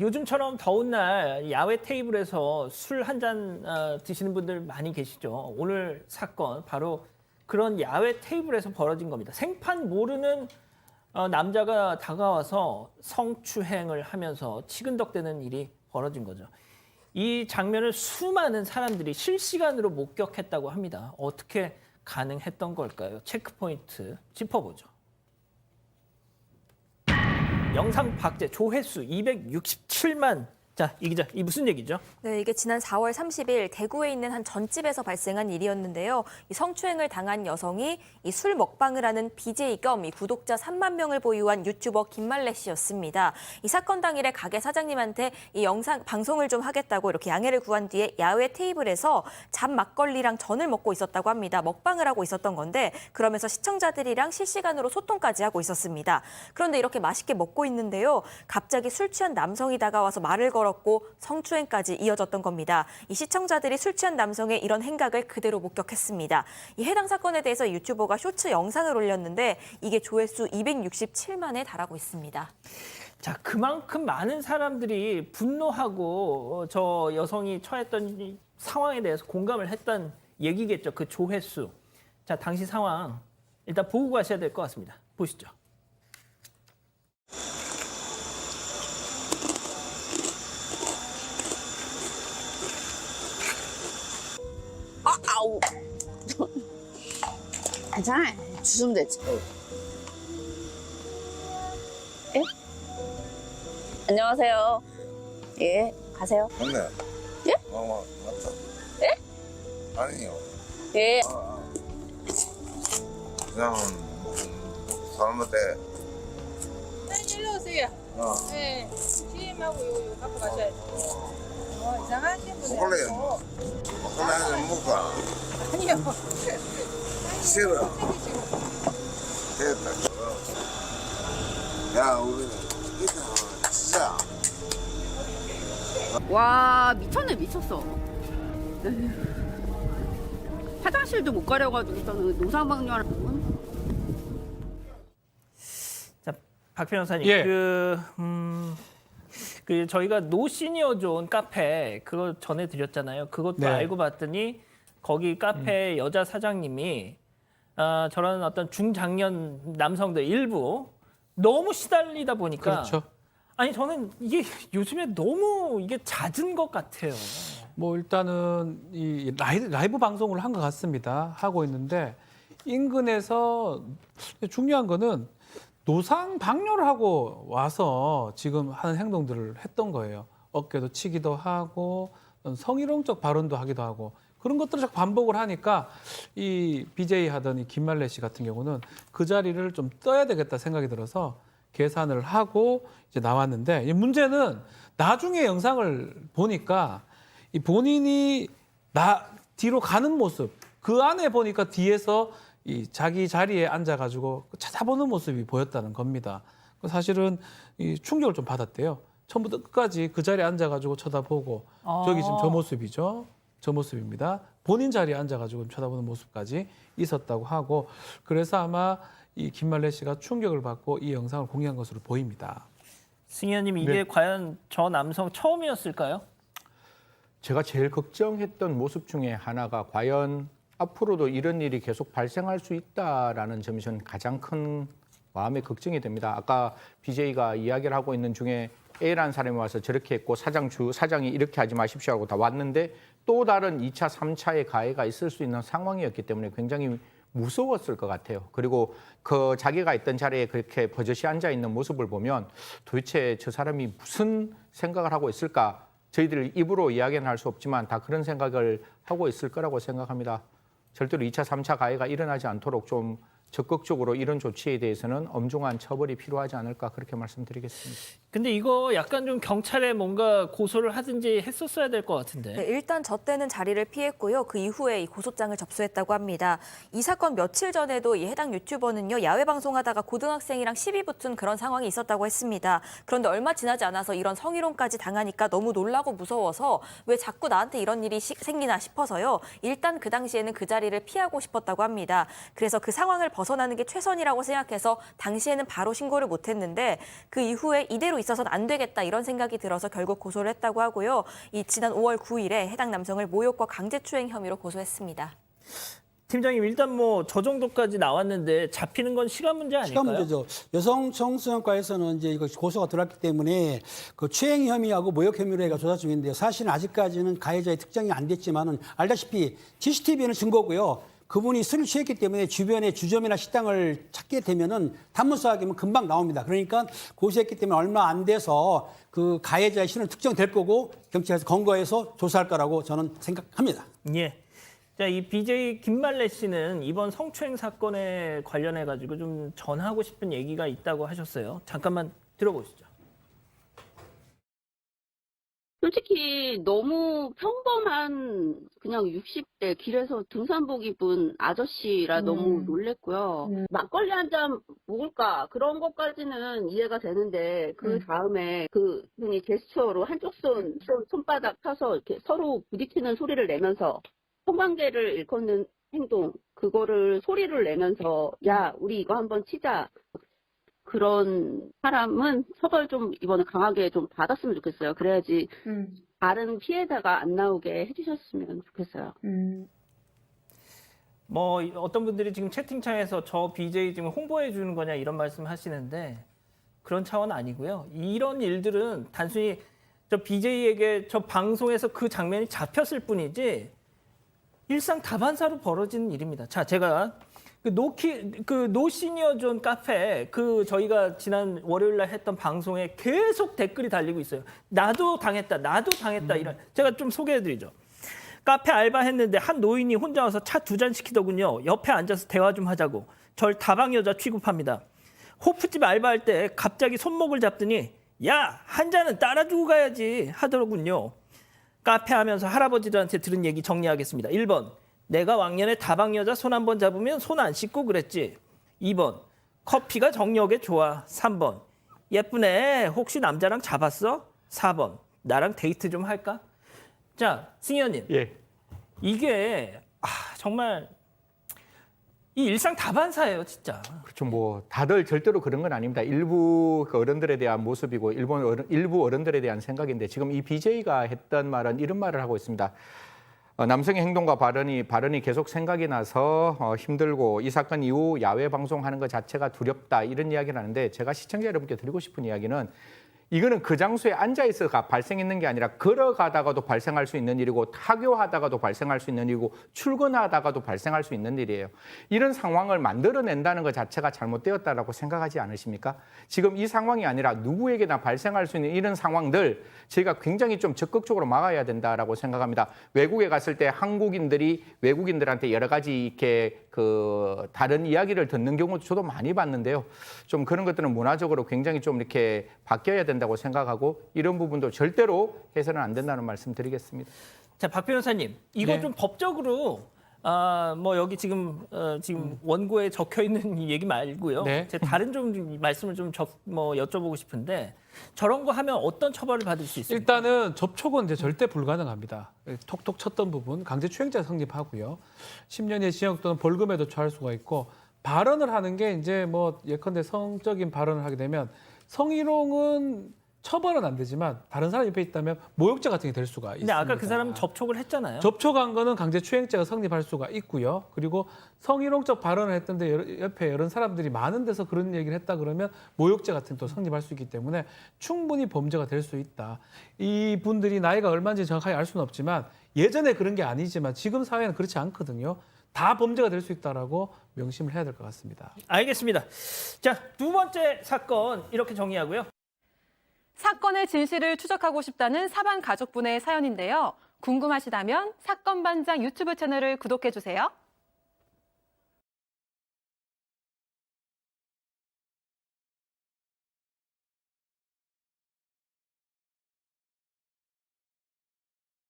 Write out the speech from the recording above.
요즘처럼 더운 날 야외 테이블에서 술 한 잔 드시는 분들 많이 계시죠. 오늘 사건 바로 그런 야외 테이블에서 벌어진 겁니다. 생판 모르는 어, 남자가 다가와서 성추행을 하면서 치근덕대는 일이 벌어진 거죠. 이 장면을 수많은 사람들이 실시간으로 목격했다고 합니다. 어떻게 가능했던 걸까요? 체크포인트 짚어보죠. 영상 박제 조회수 267만. 자, 이 기자, 이 무슨 얘기죠? 네, 이게 지난 4월 30일 대구에 있는 한 전집에서 발생한 일이었는데요. 이 성추행을 당한 여성이 이 술 먹방을 하는 BJ 겸 이 구독자 3만 명을 보유한 유튜버 김말래 씨였습니다. 이 사건 당일에 가게 사장님한테 이 영상 방송을 좀 하겠다고 이렇게 양해를 구한 뒤에 야외 테이블에서 잡 막걸리랑 전을 먹고 있었다고 합니다. 먹방을 하고 있었던 건데 그러면서 시청자들이랑 실시간으로 소통까지 하고 있었습니다. 그런데 이렇게 맛있게 먹고 있는데요. 갑자기 술 취한 남성이 다가와서 말을 걸 었고 성추행까지 이어졌던 겁니다. 이 시청자들이 술 취한 남성의 이런 행각을 그대로 목격했습니다. 이 해당 사건에 대해서 유튜버가 쇼츠 영상을 올렸는데 이게 조회수 267만에 달하고 있습니다. 자, 그만큼 많은 사람들이 분노하고 어, 저 여성이 처했던 이 상황에 대해서 공감을 했던 얘기겠죠. 그 조회수. 자, 당시 상황 일단 보고 가셔야 될 것 같습니다. 보시죠. 괜찮아. 주시면 되지. 예? 안녕하세요. 예, 가세요. 맞네. 예? 어, 맞다. 예? 아니요. 예. 아, 그냥 음, 사람한테 네, 일로 오세요. 어, 네, 주임하고 요거 요거 갖고 가셔야 돼요. 어, 이상하신 분이. 먹고 나면 먹까 아니요. 싫어. 챙기시고. 됐다. 야, 우리는 이거 진짜. 와 미쳤네 미쳤어. 에휴. 화장실도 못 가려가지고서는 노상방뇨하는 자, 박 변호사님. 예. 그, 음, 그 저희가 노 시니어 존 카페 그거 전해드렸잖아요. 그것도 네. 음. 알고 봤더니 거기 카페 여자 사장님이 아, 저런 어떤 중장년 남성들 일부 너무 시달리다 보니까 그렇죠. 아니 저는 이게 요즘에 너무 이게 잦은 것 같아요. 뭐 일단은 이 라이브, 라이브 방송을 한 것 같습니다. 하고 있는데 인근에서 중요한 거는 노상 방뇨를 하고 와서 지금 하는 행동들을 했던 거예요. 어깨도 치기도 하고 성희롱적 발언도 하기도 하고 그런 것들을 자꾸 반복을 하니까 이 BJ 하던 이 김말래 씨 같은 경우는 그 자리를 좀 떠야 되겠다 생각이 들어서 계산을 하고 이제 나왔는데 이 문제는 나중에 영상을 보니까 이 본인이 나 뒤로 가는 모습 그 안에 보니까 뒤에서 이 자기 자리에 앉아가지고 찾아보는 모습이 보였다는 겁니다. 그 사실은 이 충격을 좀 받았대요. 처음부터 끝까지 그 자리에 앉아가지고 쳐다보고 아. 저기 지금 저 모습이죠. 저 모습입니다. 본인 자리에 앉아가지고 쳐다보는 모습까지 있었다고 하고 그래서 아마 이 김말래 씨가 충격을 받고 이 영상을 공개한 것으로 보입니다. 승현님 이게 네. 과연 저 남성 처음이었을까요? 제가 제일 걱정했던 모습 중에 하나가 과연 앞으로도 이런 일이 계속 발생할 수 있다라는 점이 저는 가장 큰 마음의 걱정이 됩니다. 아까 BJ가 이야기를 하고 있는 중에 A라는 사람이 와서 저렇게 했고 사장 주 사장이 이렇게 하지 마십시오 하고 다 왔는데 또 다른 2차, 3차의 가해가 있을 수 있는 상황이었기 때문에 굉장히 무서웠을 것 같아요. 그리고 그 자기가 있던 자리에 그렇게 버젓이 앉아 있는 모습을 보면 도대체 저 사람이 무슨 생각을 하고 있을까? 저희들 입으로 이야기는 할 수 없지만 다 그런 생각을 하고 있을 거라고 생각합니다. 절대로 2차, 3차 가해가 일어나지 않도록 좀 적극적으로 이런 조치에 대해서는 엄중한 처벌이 필요하지 않을까 그렇게 말씀드리겠습니다. 근데 이거 약간 좀 경찰에 뭔가 고소를 하든지 했었어야 될 것 같은데. 네, 일단 저 때는 자리를 피했고요. 그 이후에 이 고소장을 접수했다고 합니다. 이 사건 며칠 전에도 이 해당 유튜버는요 야외 방송하다가 고등학생이랑 시비 붙은 그런 상황이 있었다고 했습니다. 그런데 얼마 지나지 않아서 이런 성희롱까지 당하니까 너무 놀라고 무서워서 왜 자꾸 나한테 이런 일이 시- 생기나 싶어서요. 일단 그 당시에는 그 자리를 피하고 싶었다고 합니다. 그래서 그 상황을 벗어나는 게 최선이라고 생각해서 당시에는 바로 신고를 못했는데 그 이후에 이대로 있어서는 안 되겠다 이런 생각이 들어서 결국 고소를 했다고 하고요. 이 지난 5월 9일에 해당 남성을 모욕과 강제추행 혐의로 고소했습니다. 팀장님 일단 뭐 저 정도까지 나왔는데 잡히는 건 시간 문제 아닐까요? 시간 문제죠. 여성 성수영과에서는 이제 이거 고소가 들어왔기 때문에 그 추행 혐의하고 모욕 혐의로 해가 조사 중인데요. 사실은 아직까지는 가해자의 특정이 안 됐지만은 알다시피 CCTV는 증거고요. 그분이 술을 취했기 때문에 주변에 주점이나 식당을 찾게 되면은 단문수학이면 금방 나옵니다. 그러니까 고소했기 때문에 얼마 안 돼서 그 가해자의 신원 특정될 거고 경찰에서 검거해서 조사할 거라고 저는 생각합니다. 예. 자, 이 BJ 김말래 씨는 이번 성추행 사건에 관련해 가지고 좀 전하고 싶은 얘기가 있다고 하셨어요. 잠깐만 들어보시죠. 솔직히 너무 평범한 그냥 60대 길에서 등산복 입은 아저씨라 너무 놀랬고요. 막걸리 한 잔 먹을까? 그런 것까지는 이해가 되는데 그 다음에 그 분이 제스처로 한쪽 손, 손 손바닥 펴서 이렇게 서로 부딪히는 소리를 내면서 성관계를 일컫는 행동 그거를 소리를 내면서 야 우리 이거 한번 치자 그런 사람은 처벌 좀 이번에 강하게 좀 받았으면 좋겠어요. 그래야지 다른 피해자가 안 나오게 해주셨으면 좋겠어요. 뭐 어떤 분들이 지금 채팅창에서 저 BJ 지금 홍보해 주는 거냐 이런 말씀 하시는데 그런 차원 아니고요. 이런 일들은 단순히 저 BJ에게 저 방송에서 그 장면이 잡혔을 뿐이지 일상 다반사로 벌어지는 일입니다. 자, 제가 그 노키 그 노시니어존 카페 그 저희가 지난 월요일 날 했던 방송에 계속 댓글이 달리고 있어요. 나도 당했다. 나도 당했다. 이런 제가 좀 소개해 드리죠. 카페 알바했는데 한 노인이 혼자 와서 차 두 잔 시키더군요. 옆에 앉아서 대화 좀 하자고. 절 다방 여자 취급합니다. 호프집 알바할 때 갑자기 손목을 잡더니 야, 한 잔은 따라주고 가야지 하더군요. 카페 하면서 할아버지들한테 들은 얘기 정리하겠습니다. 1번. 내가 왕년에 다방 여자 손 한 번 잡으면 손 안 씻고 그랬지. 2번. 커피가 정력에 좋아. 3번. 예쁘네. 혹시 남자랑 잡았어? 4번. 나랑 데이트 좀 할까? 자, 승현님. 예. 이게 아, 정말 이 일상 다반사예요, 진짜. 그렇죠. 뭐 다들 절대로 그런 건 아닙니다. 일부 그 어른들에 대한 모습이고 일본 어른, 일부 어른들에 대한 생각인데 지금 이 BJ가 했던 말은 이런 말을 하고 있습니다. 어, 남성의 행동과 발언이 발언이 계속 생각이 나서 어, 힘들고 이 사건 이후 야외 방송하는 것 자체가 두렵다 이런 이야기를 하는데 제가 시청자 여러분께 드리고 싶은 이야기는 이거는 그 장소에 앉아 있어가 발생했는 게 아니라 걸어가다가도 발생할 수 있는 일이고 타교하다가도 발생할 수 있는 일이고 출근하다가도 발생할 수 있는 일이에요. 이런 상황을 만들어낸다는 것 자체가 잘못되었다라고 생각하지 않으십니까? 지금 이 상황이 아니라 누구에게나 발생할 수 있는 이런 상황들 저희가 굉장히 좀 적극적으로 막아야 된다라고 생각합니다. 외국에 갔을 때 한국인들이 외국인들한테 여러 가지 이렇게 그 다른 이야기를 듣는 경우도 저도 많이 봤는데요. 좀 그런 것들은 문화적으로 굉장히 좀 이렇게 바뀌어야 된다 고 생각하고 이런 부분도 절대로 해서는 안 된다는 말씀 드리겠습니다. 자, 박 변호사님, 이거 네. 좀 법적으로 아, 뭐 여기 지금 어, 지금 원고에 적혀 있는 이 얘기 말고요. 네. 제가 다른 좀 말씀을 좀뭐 여쭤보고 싶은데 저런 거 하면 어떤 처벌을 받을 수 있습니까? 일단은 접촉은 이제 절대 불가능합니다. 톡톡 쳤던 부분 강제추행죄 성립하고요. 10년의 징역 또는 벌금에도 처할 수가 있고 발언을 하는 게 이제 뭐 예컨대 성적인 발언을 하게 되면 성희롱은 처벌은 안 되지만 다른 사람 옆에 있다면 모욕죄 같은 게 될 수가 근데 있습니다. 아까 그 사람은 접촉을 했잖아요. 접촉한 거는 강제추행죄가 성립할 수가 있고요. 그리고 성희롱적 발언을 했던데 옆에 여러 사람들이 많은 데서 그런 얘기를 했다 그러면 모욕죄 같은 게또 성립할 수 있기 때문에 충분히 범죄가 될 수 있다. 이 분들이 나이가 얼마인지 정확하게 알 수는 없지만 예전에 그런 게 아니지만 지금 사회는 그렇지 않거든요. 다 범죄가 될 수 있다라고 명심을 해야 될 것 같습니다. 알겠습니다. 자, 두 번째 사건 이렇게 정리하고요. 사건의 진실을 추적하고 싶다는 사반 가족분의 사연인데요. 궁금하시다면 사건 반장 유튜브 채널을 구독해 주세요.